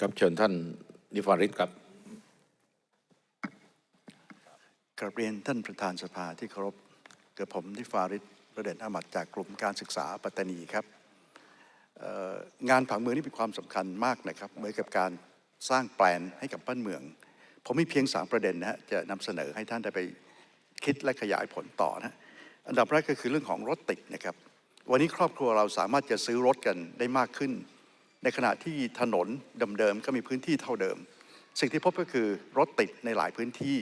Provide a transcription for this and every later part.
ครับเชิญท่านนิฟาริตครับกราบเรียนท่านประธานสภาที่เคารพกับผมที่ฟาริดประเด็นอามัดจากกลุ่มการศึกษาปัตตานีครับงานผังเมืองนี่เป็นความสำคัญมากนะครับเหมือนกับการสร้างแปลนให้กับบ้านเมือง ผมมีเพียงสามประเด็นนะฮะจะนำเสนอให้ท่านได้ไปคิดและขยายผลต่อนะอันดับแรกก็คือเรื่องของรถติดนะครับ วันนี้ครอบครัวเราสามารถจะซื้อรถกันได้มากขึ้น ในขณะที่ถนนเดิมๆก็มีพื้นที่เท่าเดิม สิ่งที่พบก็คือรถติดในหลายพื้นที่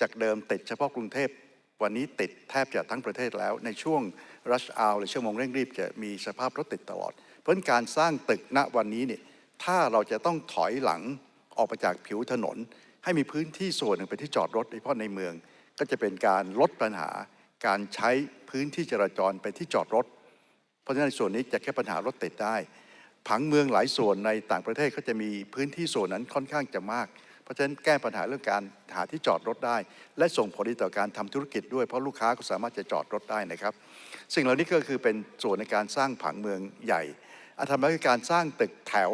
จากเดิมติดเฉพาะกรุงเทพวันนี้ติดแทบจะทั้งประเทศแล้ว ในช่วงรัชอาวหรือชั่วโมงเร่งรีบจะมีสภาพรถติดตลอด เพราะการสร้างตึกณวันนี้เนี่ยถ้าเราจะต้องถอยหลังออกมาจากผิวถนน ให้มีพื้นที่ส่วนหนึ่งเป็นที่จอดรถโดยเฉพาะในเมือง ก็จะเป็นการลดปัญหาการใช้พื้นที่จราจรไปที่จอดรถ เพราะฉะนั้นในส่วนนี้จะแก้ปัญหารถติดได้ ผังเมืองหลายส่วนในต่างประเทศเขาจะมีพื้นที่ส่วนนั้นค่อนข้างจะมาก เพราะฉะนั้นแก้ปัญหาเรื่องการหาที่จอดรถได้ และส่งผลดีต่อการทำธุรกิจด้วยเพราะลูกค้าก็สามารถจะจอดรถได้นะครับ สิ่งเหล่านี้ก็คือเป็นส่วนในการสร้างผังเมืองใหญ่อันทำให้การสร้างตึกแถว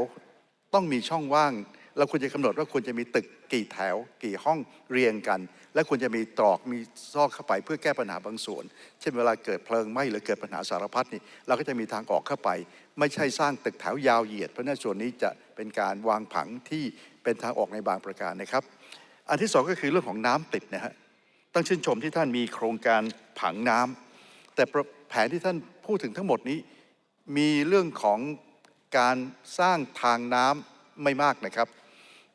ต้องมีช่องว่าง เราควรจะกำหนดว่าควรจะมีตึกกี่แถว กี่ห้องเรียงกัน และควรจะมีตรอกมีซอกเข้าไปเพื่อแก้ปัญหาบางส่วน เช่นเวลาเกิดเพลิงไหม้หรือเกิดปัญหาสารพัดนี่เราก็จะมีทางออกเข้าไป ไม่ใช่สร้างตึกแถวยาวเหยียด เพราะฉะนั้นส่วนนี้จะเป็นการวางผังที่เป็นทางออกในบางประการนะครับ อันที่สองก็คือเรื่องของน้ำติดนะฮะต้องชื่นชมที่ท่านมีโครงการผังน้ำแต่แผนที่ท่านพูดถึงทั้งหมดนี้มีเรื่องของการสร้างทางน้ำไม่มากนะครับ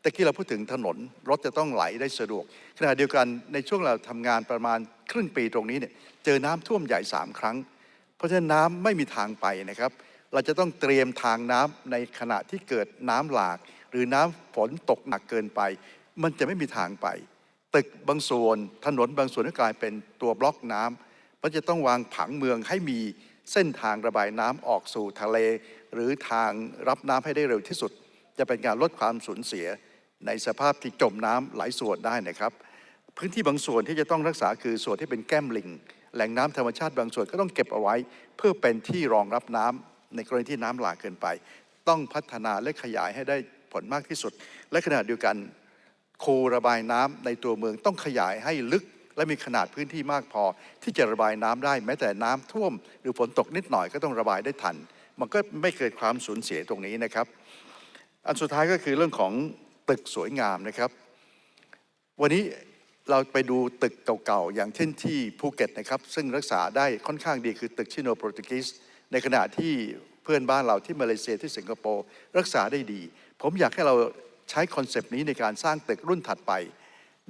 แต่กี้เราพูดถึงถนนรถจะต้องไหลได้สะดวก ขณะเดียวกันในช่วงเราทำงานประมาณครึ่งปีตรงนี้เนี่ยเจอน้ำท่วมใหญ่สามครั้ง เพราะฉะนั้นน้ำไม่มีทางไปนะครับ เราจะต้องเตรียมทางน้ำในขณะที่เกิดน้ำหลาก หรือน้ำฝนตกหนักเกินไป มันจะไม่มีทางไป ตึกบางส่วนถนนบางส่วนก็กลายเป็นตัวบล็อกน้ำเพราจะต้องวางผังเมืองให้มีเส้นทางระบายน้ำออกสู่ทะเล หรือทางรับน้ำให้ได้เร็วที่สุด จะเป็นการลดความสูญเสีย ในสภาพที่จมน้ำหลายส่วนได้นะครับ พื้นที่บางส่วนที่จะต้องรักษาคือส่วนที่เป็นแก้มลิง แหล่งน้ำธรรมชาติบางส่วนก็ต้องเก็บเอาไว้ เพื่อเป็นที่รองรับน้ำในกรณีที่น้ำหลากเกินไป ต้องพัฒนาและขยายให้ได้ผลมากที่สุด และขณะเดียวกันคูระบายน้ำในตัวเมืองต้องขยายให้ลึก และมีขนาดพื้นที่มากพอ ที่จะระบายน้ำได้ แม้แต่น้ำท่วม หรือฝนตกนิดหน่อยก็ต้องระบายได้ทัน มันก็ไม่เกิดความสูญเสียตรงนี้นะครับ อันสุดท้ายก็คือเรื่องของ ตึกสวยงามนะครับ วันนี้เราไปดูตึกเก่าๆ อย่างเช่นที่ภูเก็ตนะครับ ซึ่งรักษาได้ค่อนข้างดีคือตึกชิโนโปรตุกีสในขณะที่เพื่อนบ้านเราที่มาเลเซียที่สิงคโปร์รักษาได้ดี ผมอยากให้เราใช้คอนเซปต์นี้ในการสร้างตึกรุ่นถัดไป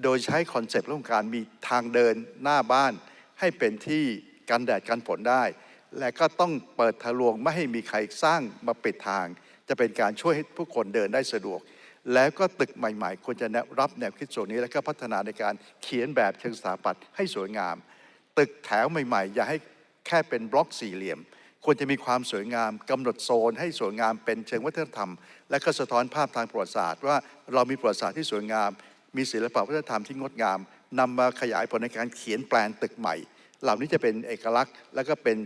โดยใช้คอนเซปต์เรื่องการมีทางเดินหน้าบ้าน ให้เป็นที่กันแดดกันฝนได้ และก็ต้องเปิดทะลวงไม่ให้มีใครสร้างมาปิดทาง จะเป็นการช่วยให้ผู้คนเดินได้สะดวก แล้วก็ตึกใหม่ๆ ควรจะแรับแนวคิดส่วนนี้ แล้วก็พัฒนาในการเขียนแบบเชิงสถาปัตย์ให้สวยงาม ตึกแถวใหม่ๆ อย่าให้แค่เป็นบล็อกสี่เหลี่ยม ควรจะมีความสวยงามกำหนดโซน ให้สวยงามเป็นเชิงวัฒนธรรม และก็สะท้อนภาพทางประวัติศาสตร์ ว่าเรามีประวัติศาสตร์ที่สวยงาม มีศิลปวัฒนธรรมที่งดงามนำมาขยายผลในการเขียนแปลนตึกใหม่ เหล่านี้จะเป็นเอกลักษณ์ และก็เป็น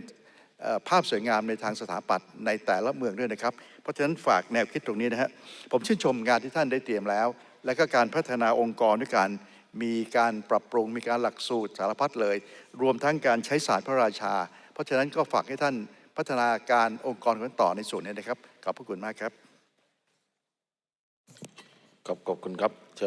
ภาพสวยงามในทางสถาปัตย์ในแต่ละเมืองด้วยนะครับ เพราะฉะนั้นฝากแนวคิดตรงนี้นะฮะผมชื่นชมงานที่ท่านได้เตรียมแล้ว และก็การพัฒนาองค์กรด้วยการมีการปรับปรุงมีการหลักสูตรสารพัดเลย รวมทั้งการใช้ศาสตร์พระราชา เพราะฉะนั้นก็ฝากให้ท่านพัฒนาการองค์กรกันต่อในส่วนนี้นะครับขอบพระคุณมากครับขอบขอบคุณครับเชิญ